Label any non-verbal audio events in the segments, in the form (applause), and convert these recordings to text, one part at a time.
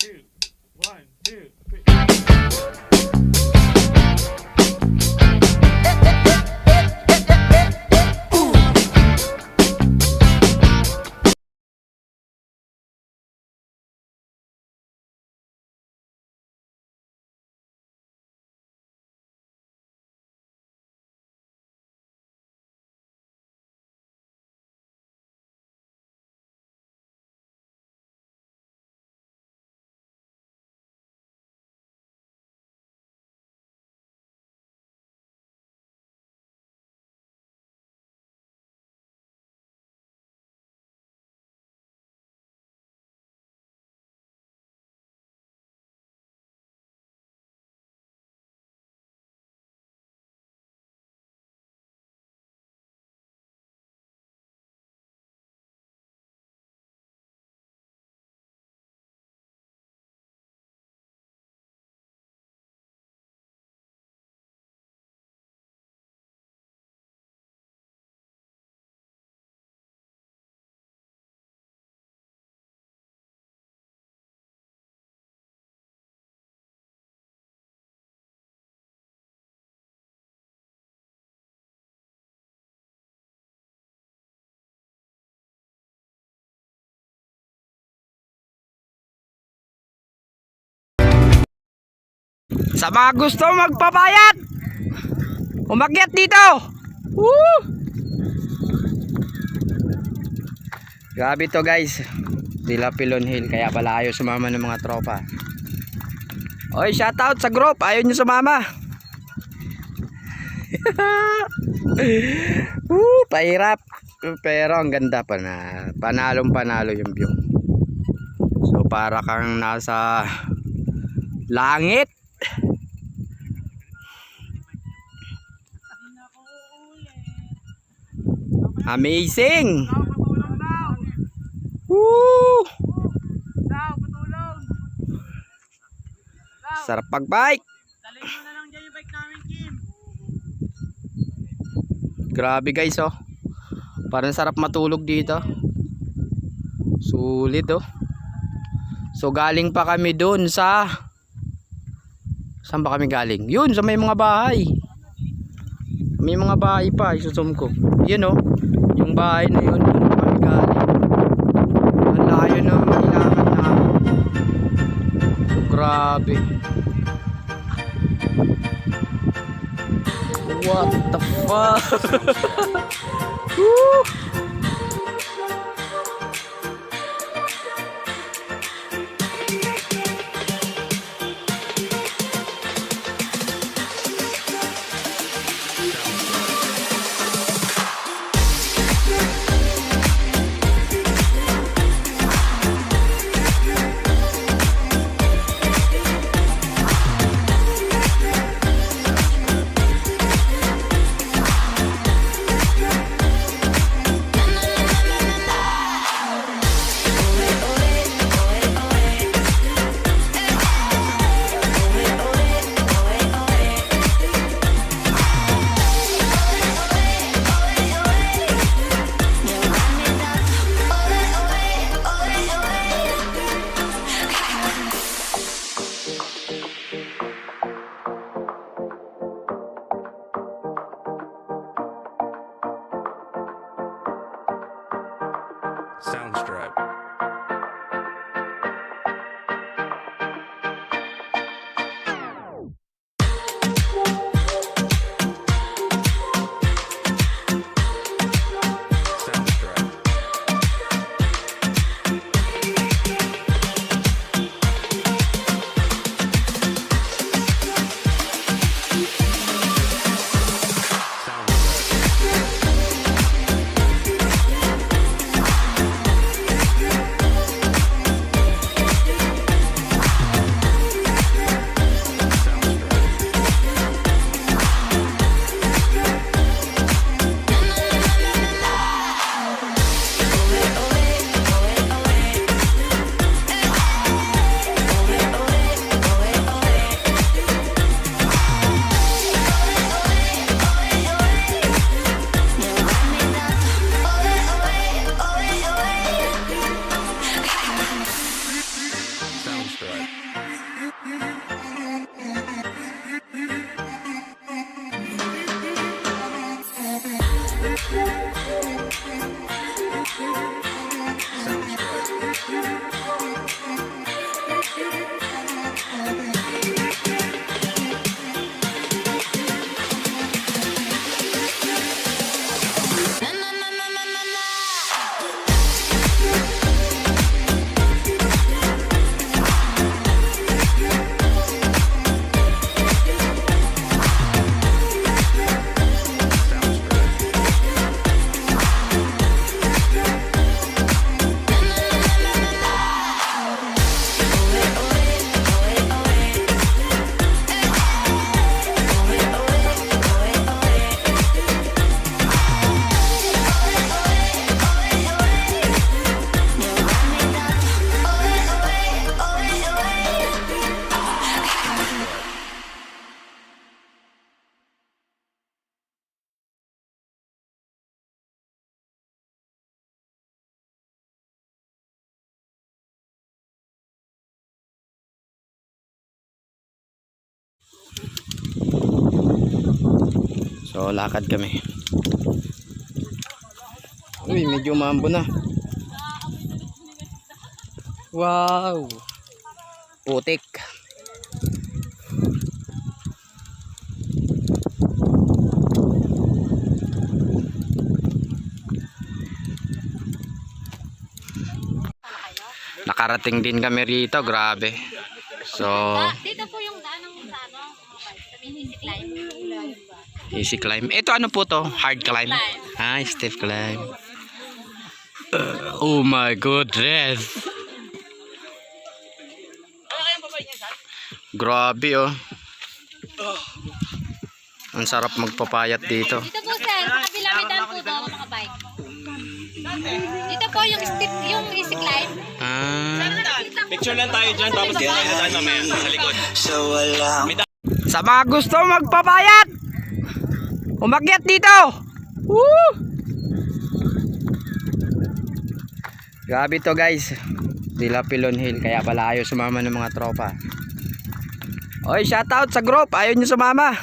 two, one, two, Sa mga gusto magpapayat, umakyat dito. Woo! Grabe to guys. Dila Pilon Hill. Kaya pala ayaw sumama ng mga tropa. Oy, shoutout sa group. Ayaw nyo sumama. (laughs) Woo, pahirap. Pero ang ganda pa na. Panalong panalo yung view. So para kang nasa langit. Amazing! Woo! Sarap pag-bike! Grabe guys oh. Parang sarap matulog dito. Sulit oh. So galing pa kami doon sa Saan ba kami galing? Yun sa may mga bahay. May mga bahay pa isusum ko. Yun oh. Yung bahay na yun pa kami galing. Ang layo na ilakad namin. Grabe. What the fuck? (laughs) So, lakad kami. Uy, medyo umambo na. Wow! Putik. Nakarating din kami rito, grabe. So, easy climb. Ito ano po to? Hard climb? Ah, stiff climb. Uh, oh my goodness. Grabe oh. Ang sarap magpapayat dito. Dito po sir, sa kabila may daan po doon mga bike. Dito po yung steep, yung easy climb. Ah, Picture lang tayo dyan, tapos dito tayo mamaya sa likod. sa mga gusto magpapayat, umakyat dito. Woo! Grabe to guys. Dila Pilon Hill, kaya pala ayaw sumama ng mga tropa. Oy, shoutout sa group. Ayaw nyo sumama. (laughs)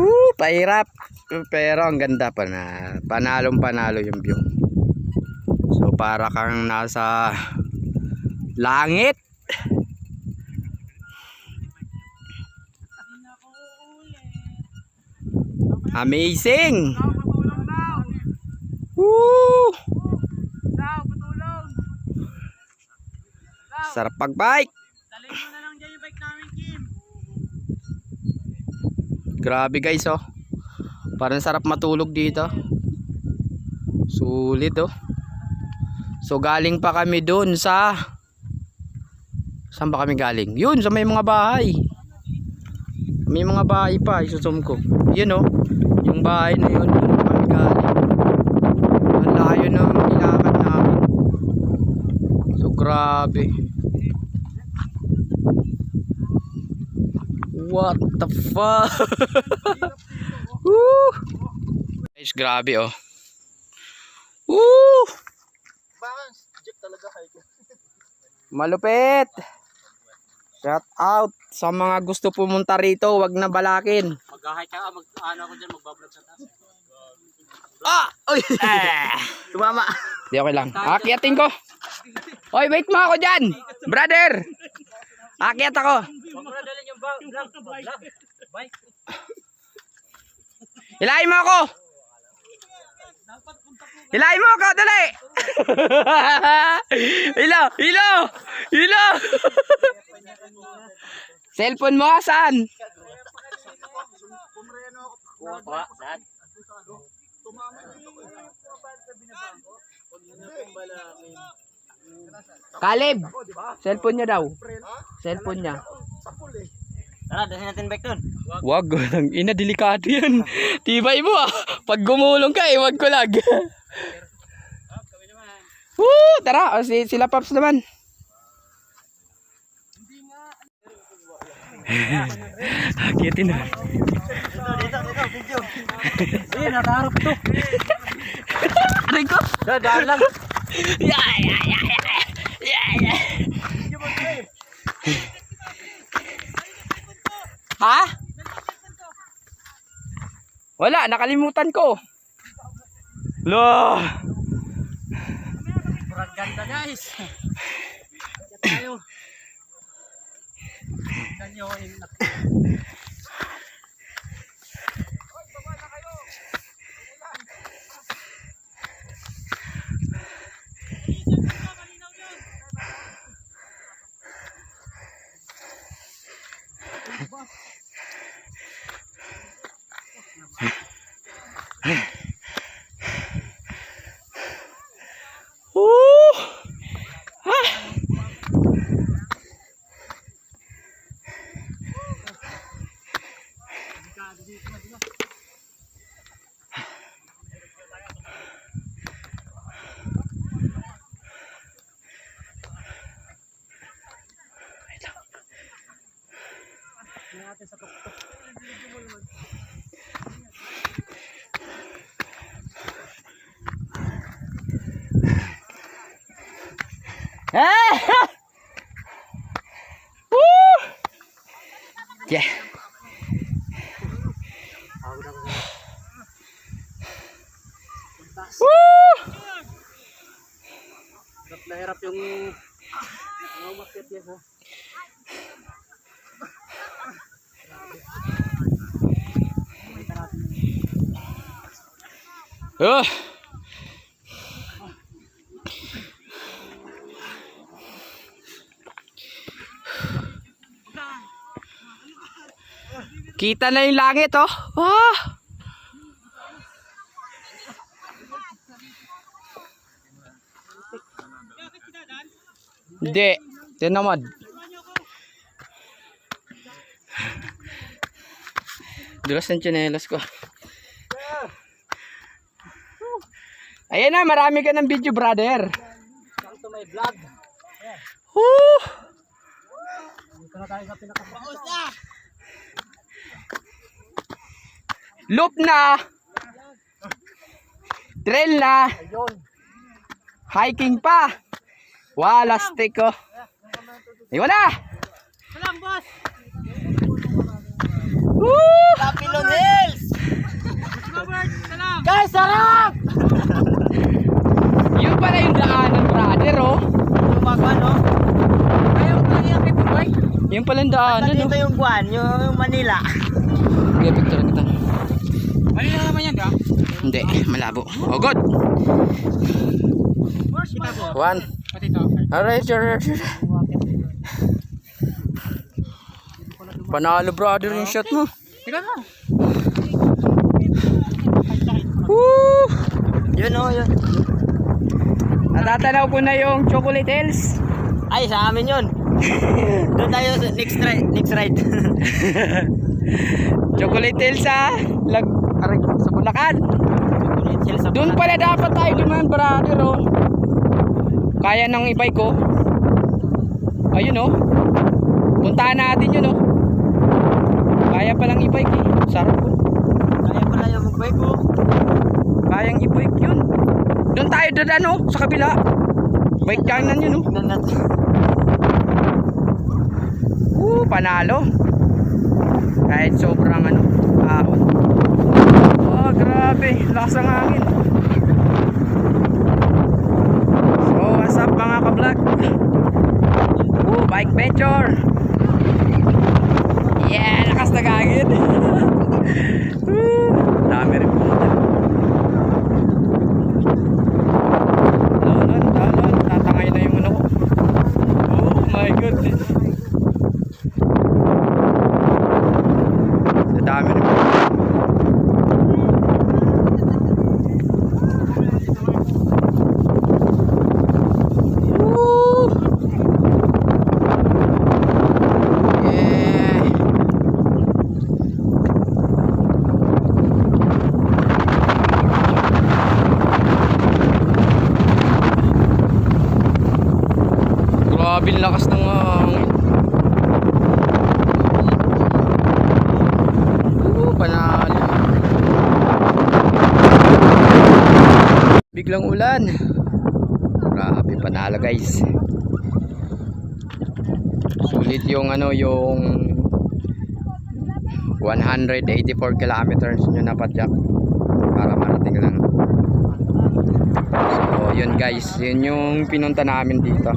Woo, pahirap. Pero ang ganda pa na. Panalong panalo yung view. So para kang nasa langit. Amazing. Woo! Sarap pagbike. Grabe guys oh. Parang sarap matulog dito. Sulit oh. So galing pa kami doon sa Saan ba kami galing? Yun sa may mga bahay. May mga bahay pa isusum ko. Yun oh. Yung bahay na yun doon kami galing. Ang layo ng ilakad namin. So grabe. What the fuck? (laughs) Woo! Guys, grabe oh. Woo! Malupit! Shout out sa mga gusto pumunta rito, wag na balakin. Mag-hike ka, mag ano ako dyan, magbablog sa taas. Ah! Oy! Tumama. Di okay lang. Akyatin ko. Oy, wait mo ako dyan. Brother! Akyat ako. Huwag mo na dalhin yung vlog. Bye. Hilahin mo ako! Hilahin mo ako, dali! (laughs) hilo! Hilo! Hilo! (laughs) Cellphone mo, saan? Kuha pa, saan? Kalib! Cellphone niya daw. Cellphone niya. Tara, dalhin natin bike dun. Wag, ang ina, delikado yan. Tibay mo ah. Pag gumulong ka eh, wag ko lag. Woo! Tara, o, si, sila Paps naman. (laughs) Akitin na. Eh, nakaharap to. Aray ko. Dadaan lang. Yeah, yeah, yeah, yeah. Yeah, yeah. Ha? Wala, nakalimutan ko. Lo. Murag ganda guys. Tayo. Tignan nyo yung Woo! Ah! (laughs) Woo! Yeah. Woo! Hirap na hirap yung... Ang umakyat yan ha. Oh. Kita na yung langit oh. Ah. Hindi. Tinamad. Dulas ng tsinelas ko. Ayan na, marami ka ng video, brother. Welcome to my vlog. Woo! Dito na tayo sa pinaka-baos na! Loop na. Trail na. Hiking pa. Wala stick oh. Iwan na. Salam boss! Woo! Papilon Hills! Guys, sarap! Yun pala yung daanan, brother oh. Tumaga no? Ayaw ko yung kay Boy. Yun pala yung daanan oh. Dito yung Guan, yung Manila. Okay, picture kita. Manila naman yan, ka? Hindi, malabo. Oh, good. One. Alright, sure. Panalo, brother, yung shot mo. Tika na. Woo! Yun o, yun. Natatanaw ko na yung Chocolate Hills. Ay, sa amin yun. (laughs) Doon tayo next ride. Next (laughs) ride. Chocolate Hills sa lag aray, sa Bulacan. Doon pala dapat tayo dumaan, brother, oh. Kaya ng ibay ko. Ayun, oh. Puntahan natin yun, oh. Kaya palang ibike, eh. Sarap, oh. Kaya pala yung mag-bike ko. Kayang ibike yun. Doon tayo dadan, oh, sa kabila. Bike kanan yun, oh. Uh, panalo. Kahit sobrang ano, ahon. Oh, grabe. Lakas ng hangin. So, what's up mga ka-vlog? Uh, bike venture. Yeah, lakas ng hangin. (laughs) dami rin pumunta. Down, down. Tatangay na yung ano ko. Oh my goodness. Sa dami rin. Woo! Yeah. Grabe ang lakas ng hangin. Oo, panalo. Biglang ulan. Grabe, panalo guys. Sulit yung ano, yung 184 kilometers nyo na padyak para marating lang. So, yun guys, yun yung pinunta namin dito.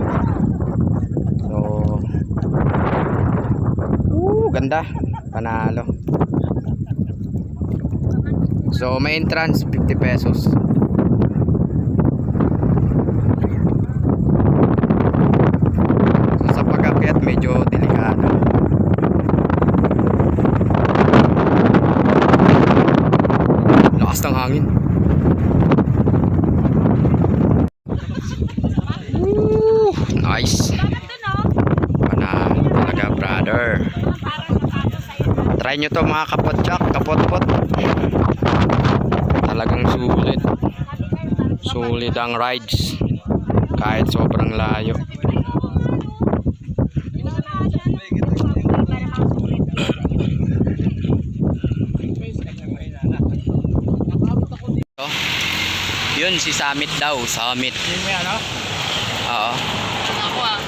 So, Woo, ganda. Panalo. So, may entrance 50 pesos. So, sa pag-akyat medyo delikado. Lakas ng hangin. Woo, nice. Panalo talaga, brother. Try nyo to mga kapotyak, kapotpot. Talagang sulit. Sulit ang rides. Kahit sobrang layo. Yun si Summit daw, Summit. Yun mo yan, no? Oo. Ako ah.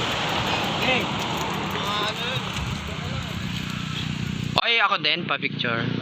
Hey! Ako din, pa-picture.